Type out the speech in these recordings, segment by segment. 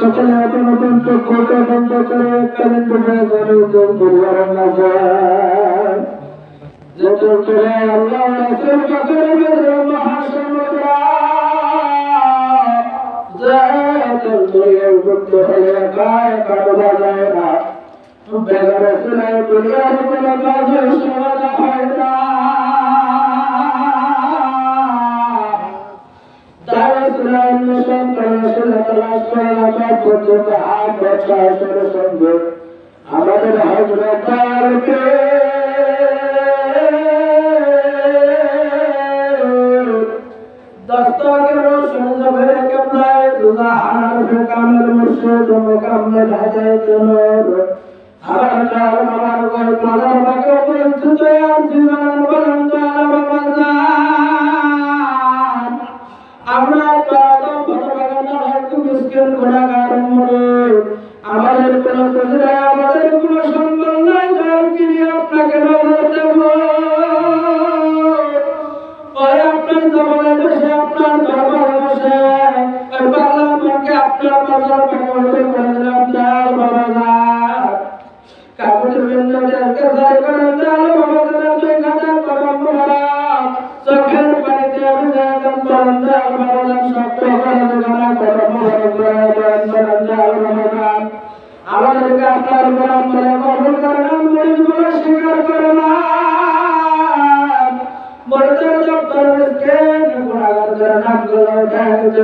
সকলে আপন আপন চক্ষুকে বন্ধ করে কালীন ডুবে গেলে পরিবারের মাঝে যখন করে আল্লাহ রাসূল পাকের বেদে মহাসমুদ্রা যখন করে উদ্যুক্ত হয়ে একা একা ডোবা যায় না। হয় না। আমাদের হজরতারকে দস্তকের রোশন জবের কেবলায় দুজা হানার কামের মুর্শিদ মুকাম্মেল হাজাত নূর দপ্তর মিসকিন গুনাহগার যারা নাকগুলো উঠায় দিতে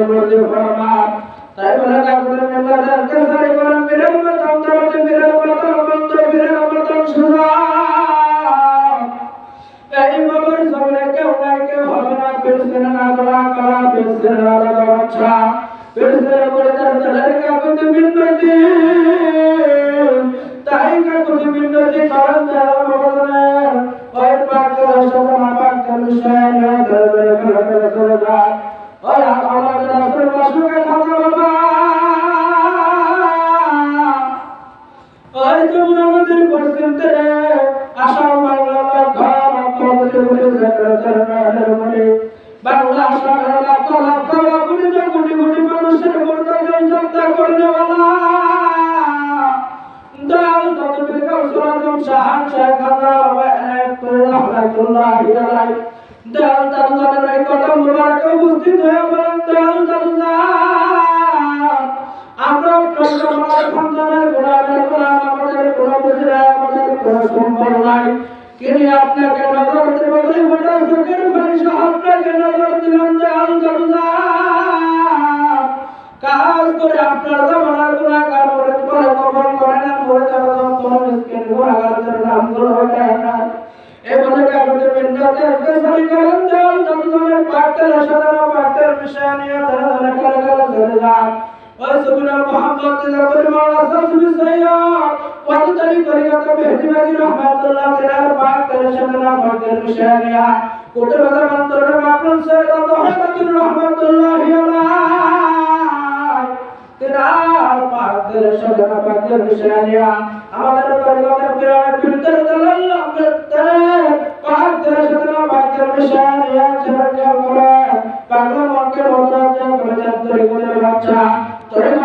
প্রশংসার সন্তানের গোলামের গোলাম আমাদের কোন বুঝরা আমাদের কোন সম্পর্ক নাই কিন্তু আপনাকে নজর দেব বলে চোখের পানি সহ আপনাকে নজর দিলাম যে আলজারুজা কাজ করে আপনার জমানার গুণাগার করে করে কবর করে না করে যাওয়া কোন মিসকিন গুণাগারদের নামগুলো ওঠায় না এবারে কাগজের বিন্দাতে আজকে করেন জল জমজমের পাকতের সাধারণ পাকতের বিষয় নিয়ে ধরে ধরে করে করে ধরে যান ওই সুবিনা মোহাম্মদ জিলাপুরি মাওলা সাসবি সৈয়দ ওয়াজ তারি করিয়াত মেহদি বাগি রহমাতুল্লাহ তেরার পাকতের সাধারণ পাকতের বিষয় নিয়ে কোটে বাজার মন্ত্রের মাকলুম সৈয়দ মোহাম্মদুর রহমাতুল্লাহ আলাইহি তেরার পাকতের সাধারণ পাকতের বিষয় নিয়ে আমাদের পরিবারের বিরাট বিরুদ্ধে দলাল্লাহ তেরে পাকতের সাধারণ পাকতের বিষয় নিয়ে চরকা করে বাংলা মনকে মনোরঞ্জন করে যাত্রী করে বাচ্চা তোরে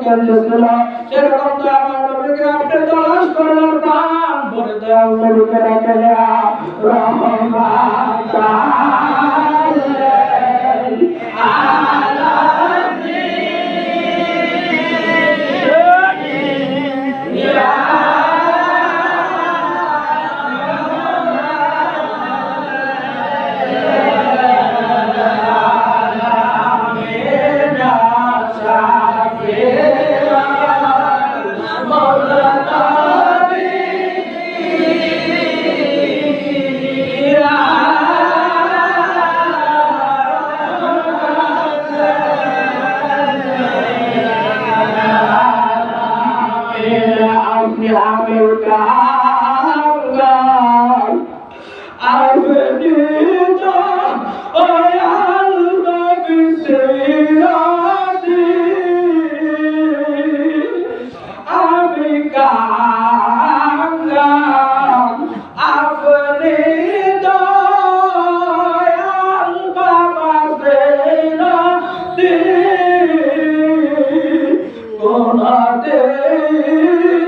কেঁদেছিল সেরকম তো আমার নবীকে আপনি তলাশ কোনদিন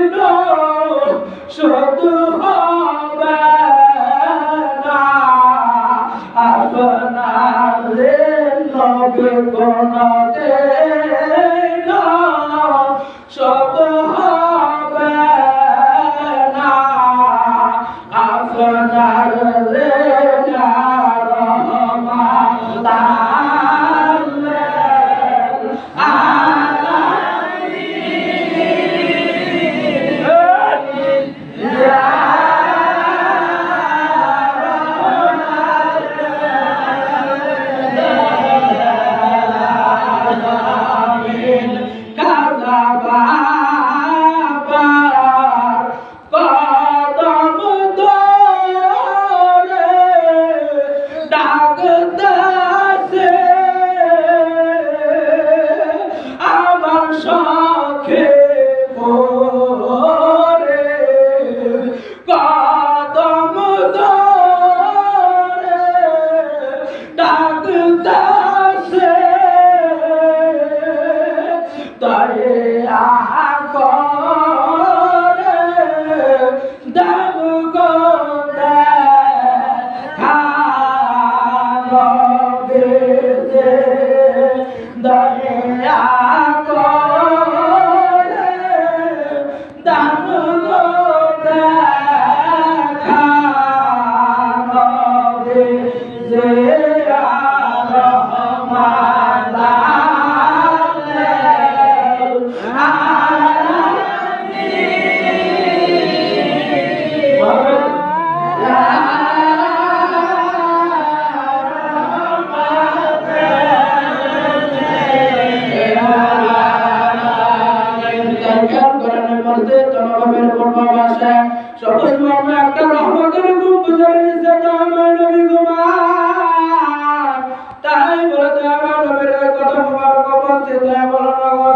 মুবারক বলতে তাই বলো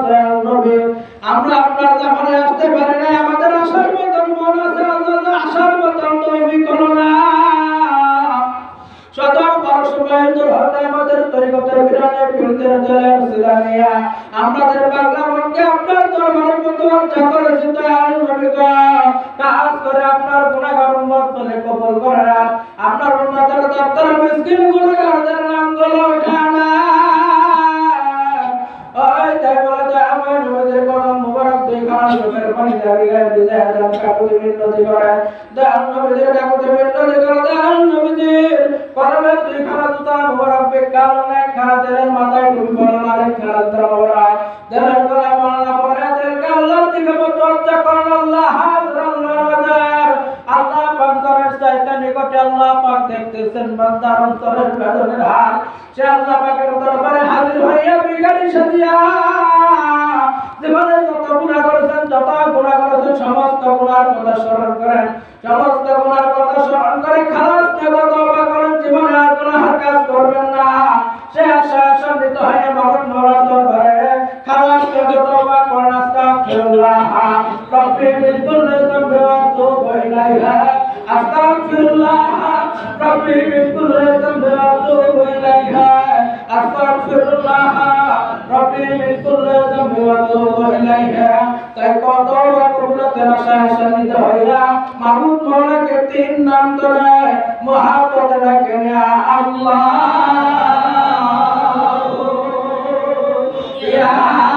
দয়াল নবী। আমরা আপনার জামানে আসতে পারি না আমাদের আসার মতন মন আছে আল্লাহ আসার মতন তৈরি করো না। আমাদের তরিকতের বিরানে পীড়িতের জলের সিলানিয়া আমাদের বাংলা মনকে আপনার দরবারে মতো আচ্ছা করেছে দয়াল নবী গো। কাজ করে আপনার গুনাহগার উম্মত বলে কবুল করে। না আপনার উম্মতের দপ্তর মিসকিন গুনাহগারদের নামগুলো উঠানা ওই বান্দার অন্তরের বেদনের হার সে আল্লাহ পাকের দরবারে হাজির হইয়া বিগাড়ি সাজিয়া শাসানিত হইয়া মাহমুদ মৌলাকে তিন নাম ধরায় মহাপদ রাখে আল্লাহ। ইয়া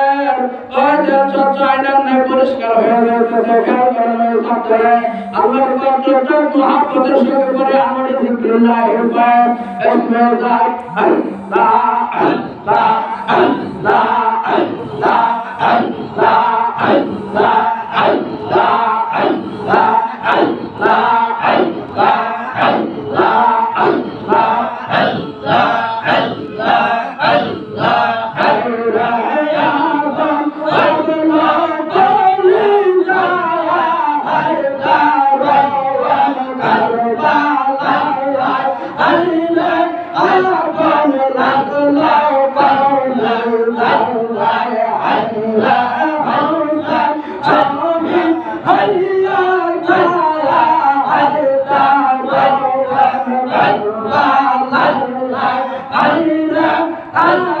পরিষ্কার হয়ে যাইতেছে আল্লাহর কর্তব্য মহাপদের সঙ্গে করে আমাদের জিক্রুল্লাহ উপায় ইসমে জাত আল্লাহ আল্লাহ আল্লাহ আল্লাহ আল্লাহ আল্লাহ আল্লাহ আল্লাহ আল্লাহ।